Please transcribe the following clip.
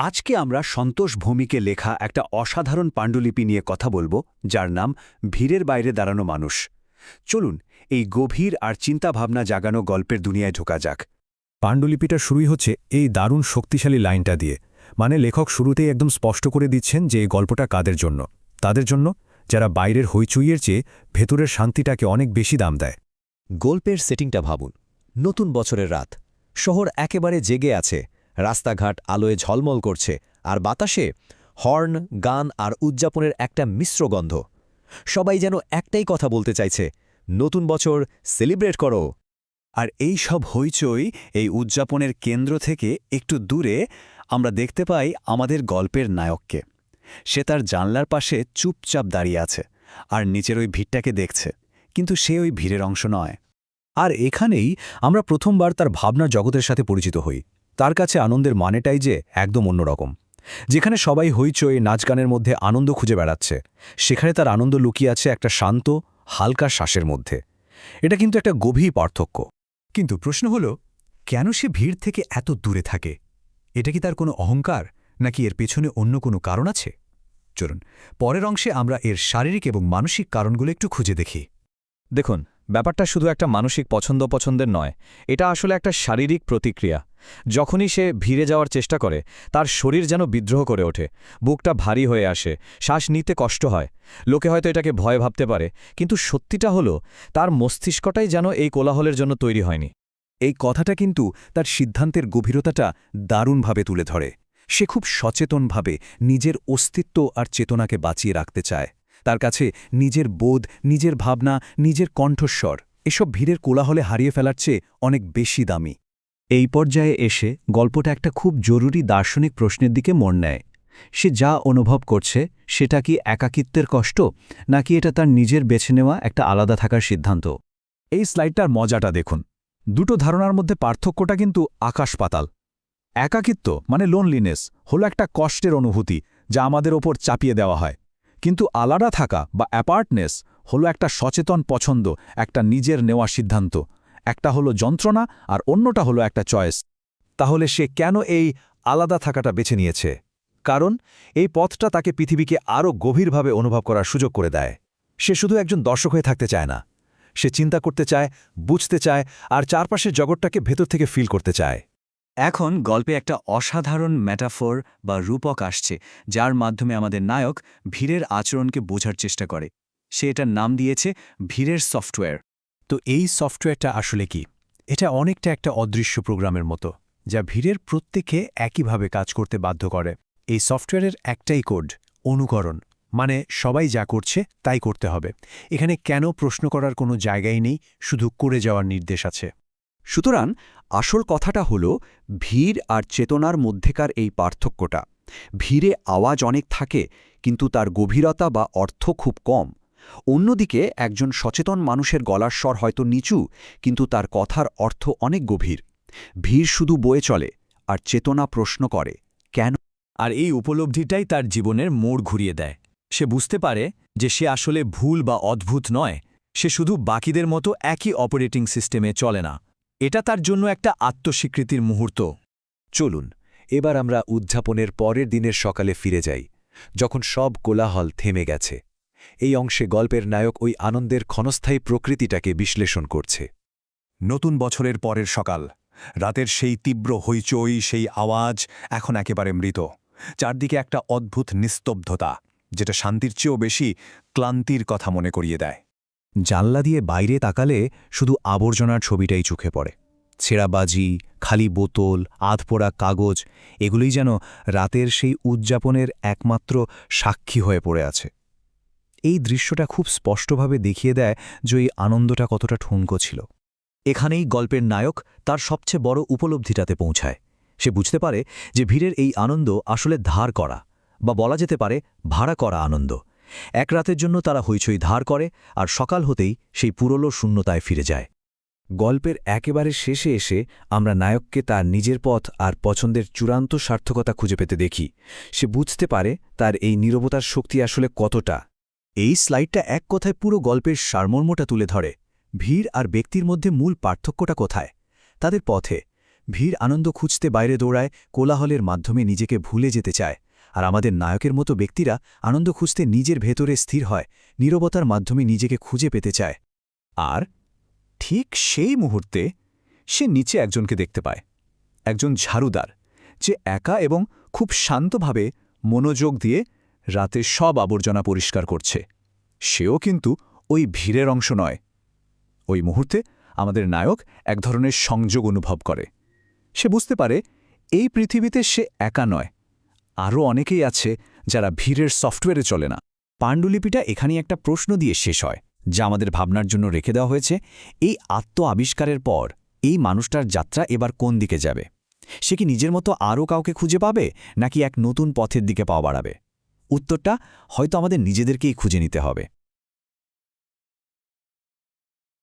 আজকে আমরা সন্তোষ ভৌমিকে লেখা একটা অসাধারণ পাণ্ডুলিপি নিয়ে কথা বলব, যার নাম ভিড়ের বাইরে দাঁড়ানো মানুষ। চলুন, এই গভীর আর চিন্তাভাবনা জাগানো গল্পের দুনিয়ায় ঢোকা যাক। পাণ্ডুলিপিটা শুরুই হচ্ছে এই দারুণ শক্তিশালী লাইনটা দিয়ে। মানে লেখক শুরুতেই একদম স্পষ্ট করে দিচ্ছেন যে এই গল্পটা কাদের জন্য। তাদের জন্য, যারা বাইরের হইচুইয়ের চেয়ে ভেতরের শান্তিটাকে অনেক বেশি দাম দেয়। গল্পের সেটিংটা ভাবুন। নতুন বছরের রাত। শহর একেবারে জেগে আছে। রাস্তাঘাট আলোয় ঝলমল করছে আর বাতাসে হর্ন, গান আর উদযাপনের একটা মিশ্র গন্ধ। সবাই যেন একটাই কথা বলতে চাইছে, নতুন বছর, সেলিব্রেট করো। আর এই সব হইচই এই উদযাপনের কেন্দ্র থেকে একটু দূরে আমরা দেখতে পাই আমাদের গল্পের নায়ককে। সে তার জানলার পাশে চুপচাপ দাঁড়িয়ে আছে আর নিচের ওই ভিড়টাকে দেখছে, কিন্তু সে ওই ভিড়ের অংশ নয়। আর এখানেই আমরা প্রথমবার তার ভাবনার জগতের সাথে পরিচিত হই। তার কাছে আনন্দের মানেটাই যে একদম অন্যরকম। যেখানে সবাই হইচয়ে নাচ গানের মধ্যে আনন্দ খুঁজে বেড়াচ্ছে, সেখানে তার আনন্দ লুকিয়ে আছে একটা শান্ত, হালকা শ্বাসের মধ্যে। এটা কিন্তু একটা গভীর পার্থক্য। কিন্তু প্রশ্ন হল, কেন সে ভিড় থেকে এত দূরে থাকে? এটা কি তার কোনো অহংকার, নাকি এর পেছনে অন্য কোনো কারণ আছে? চলুন, পরের অংশে আমরা এর শারীরিক এবং মানসিক কারণগুলো একটু খুঁজে দেখি। দেখুন ব্যাপারটা শুধু একটা মানসিক পছন্দ পছন্দের নয়, এটা আসলে একটা শারীরিক প্রতিক্রিয়া। যখনই সে ভিড়ে যাওয়ার চেষ্টা করে, তার শরীর যেন বিদ্রোহ করে ওঠে, বুকটা ভারী হয়ে আসে, শ্বাস নিতে কষ্ট হয়। লোকে হয়তো এটাকে ভয় ভাবতে পারে, কিন্তু সত্যিটা হলো, তার মস্তিষ্কটাই যেন এই কোলাহলের জন্য তৈরি হয়নি। এই কথাটা কিন্তু তার সিদ্ধান্তের গভীরতাটা দারুণভাবে তুলে ধরে। সে খুব সচেতনভাবে নিজের অস্তিত্ব আর চেতনাকে বাঁচিয়ে রাখতে চায়। তার কাছে নিজের বোধ, নিজের ভাবনা, নিজের কণ্ঠস্বর, এসব ভিড়ের কোলাহলে হারিয়ে ফেলার চেয়ে অনেক বেশি দামি। এই পর্যায়ে এসে গল্পটা একটা খুব জরুরি দার্শনিক প্রশ্নের দিকে মন নেয়। সে যা অনুভব করছে, সেটা কি একাকিত্বের কষ্ট, নাকি এটা তার নিজের বেছে নেওয়া একটা আলাদা থাকার সিদ্ধান্ত? এই স্লাইডটার মজাটা দেখুন। দুটো ধারণার মধ্যে পার্থক্যটা কিন্তু আকাশ পাতাল একাকিত্ব মানে লোনলিনেস হলো একটা কষ্টের অনুভূতি, যা আমাদের ওপর চাপিয়ে দেওয়া হয়। কিন্তু আলাদা থাকা বা অ্যাপার্টনেস হলো একটা সচেতন পছন্দ, একটা নিজের নেওয়া সিদ্ধান্ত। একটা হলো যন্ত্রণা আর অন্যটা হলো একটা চয়েস। তাহলে সে কেন এই আলাদা থাকাটা বেছে নিয়েছে? কারণ এই পথটা তাকে পৃথিবীকে আরও গভীরভাবে অনুভব করার সুযোগ করে দেয়। সে শুধু একজন দর্শক হয়ে থাকতে চায় না। সে চিন্তা করতে চায়, বুঝতে চায় আর চারপাশের জগৎটাকে ভেতর থেকে ফিল করতে চায়। এখন গল্পে একটা অসাধারণ ম্যাটাফোর বা রূপক আসছে, যার মাধ্যমে আমাদের নায়ক ভিড়ের আচরণকে বোঝার চেষ্টা করে। সে এটার নাম দিয়েছে ভিড়ের সফটওয়্যার তো এই সফটওয়্যারটা আসলে কি? এটা অনেকটা একটা অদৃশ্য প্রোগ্রামের মতো, যা ভিড়ের প্রত্যেকে একইভাবে কাজ করতে বাধ্য করে। এই সফটওয়্যারের একটাই কোড অনুকরণ। মানে সবাই যা করছে, তাই করতে হবে। এখানে কেন প্রশ্ন করার কোনো জায়গাই নেই, শুধু করে যাওয়ার নির্দেশ আছে। সুতরাং আসল কথাটা হল, ভিড় আর চেতনার মধ্যেকার এই পার্থক্যটা। ভিড়ে আওয়াজ অনেক থাকে, কিন্তু তার গভীরতা বা অর্থ খুব কম। অন্যদিকে, একজন সচেতন মানুষের গলার স্বর হয়তো নিচু, কিন্তু তার কথার অর্থ অনেক গভীর। ভিড় শুধু বয়ে চলে, আর চেতনা প্রশ্ন করে, কেন? আর এই উপলব্ধিটাই তার জীবনের মোড় ঘুরিয়ে দেয়। সে বুঝতে পারে যে সে আসলে ভুল বা অদ্ভুত নয়, সে শুধু বাকিদের মতো একই অপারেটিং সিস্টেমে চলে না। এটা তার জন্য একটা আত্মস্বীকৃতির মুহূর্ত। চলুন, এবার আমরা উদযাপনের পরের দিনের সকালে ফিরে যাই, যখন সব কোলাহল থেমে গেছে। এই অংশে গল্পের নায়ক ওই আনন্দের ক্ষণস্থায়ী প্রকৃতিটাকে বিশ্লেষণ করছে। নতুন বছরের পরের সকাল। রাতের সেই তীব্র হইচই, সেই আওয়াজ এখন একেবারে মৃত। চারদিকে একটা অদ্ভুত নিস্তব্ধতা, যেটা শান্তির চেয়েও বেশি ক্লান্তির কথা মনে করিয়ে দেয়। জানলা দিয়ে বাইরে তাকালে শুধু আবর্জনার ছবিটাই চোখে পড়ে। ছেঁড়াবাজি খালি বোতল, আধপোড়া কাগজ, এগুলোই যেন রাতের সেই উদযাপনের একমাত্র সাক্ষী হয়ে পড়ে আছে। এই দৃশ্যটা খুব স্পষ্টভাবে দেখিয়ে দেয় যে এই আনন্দটা কতটা ঠুনকো ছিল। এখানেই গল্পের নায়ক তার সবচেয়ে বড় উপলব্ধিটাতে পৌঁছায়। সে বুঝতে পারে যে ভিড়ের এই আনন্দ আসলে ধার করা বা বলা যেতে পারে ভাড়া করা আনন্দ। এক রাতের জন্য তারা হইচই ধার করে, আর সকাল হতেই সেই পুরলো শূন্যতায় ফিরে যায়। গল্পের একেবারে শেষে এসে আমরা নায়ককে তার নিজের পথ আর পছন্দের চূড়ান্ত সার্থকতা খুঁজে পেতে দেখি। সে বুঝতে পারে তার এই নীরবতার শক্তি আসলে কতটা। এই স্লাইডটা এক কথায় পুরো গল্পের সারমর্মটা তুলে ধরে। ভিড় আর ব্যক্তির মধ্যে মূল পার্থক্যটা কোথায়? তাদের পথে। ভিড় আনন্দ খুঁজতে বাইরে দৌড়ায়, কোলাহলের মাধ্যমে নিজেকে ভুলে যেতে চায়। আর আমাদের নায়কের মতো ব্যক্তিরা আনন্দ খুঁজতে নিজের ভেতরে স্থির হয়, নীরবতার মাধ্যমে নিজেকে খুঁজে পেতে চায়। আর ঠিক সেই মুহূর্তে সে নিচে একজনকে দেখতে পায়। একজন ঝাড়ুদার, যে একা এবং খুব শান্তভাবে মনোযোগ দিয়ে রাতে সব আবর্জনা পরিষ্কার করছে। সেও কিন্তু ওই ভিড়ের অংশ নয়। ওই মুহূর্তে আমাদের নায়ক এক ধরনের সংযোগ অনুভব করে। সে বুঝতে পারে এই পৃথিবীতে সে একা নয়। আরও অনেকেই আছে যারা ভিড়ের সফটওয়্যারে চলে না। পাণ্ডুলিপিটা এখানেই একটা প্রশ্ন দিয়ে শেষ হয়, যা আমাদের ভাবনার জন্য রেখে দেওয়া হয়েছে। এই আত্ম আবিষ্কারের পর এই মানুষটার যাত্রা এবার কোন দিকে যাবে? সে কি নিজের মতো আরও কাউকে খুঁজে পাবে, নাকি এক নতুন পথের দিকে পাওয়া বাড়াবে? উত্তরটা হয়তো আমাদের নিজেদেরকেই খুঁজে নিতে হবে।